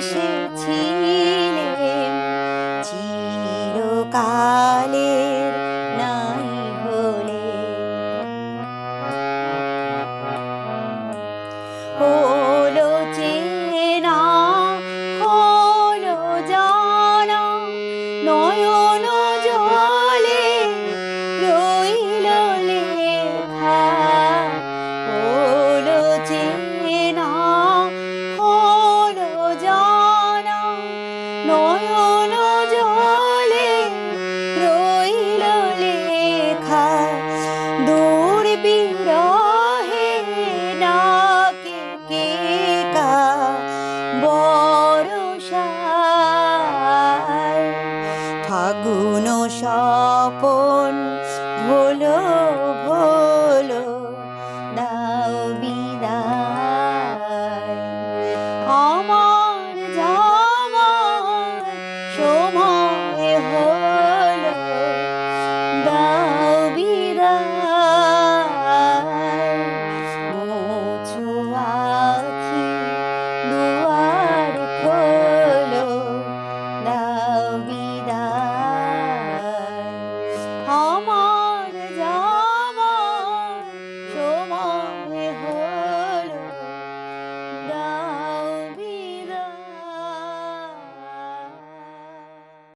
এসেছিলেন। চিরকাল নয়ন জলে রইল লেখা দূর বিরহে নাকে কে কা বরষায় ফাগুন স্বপন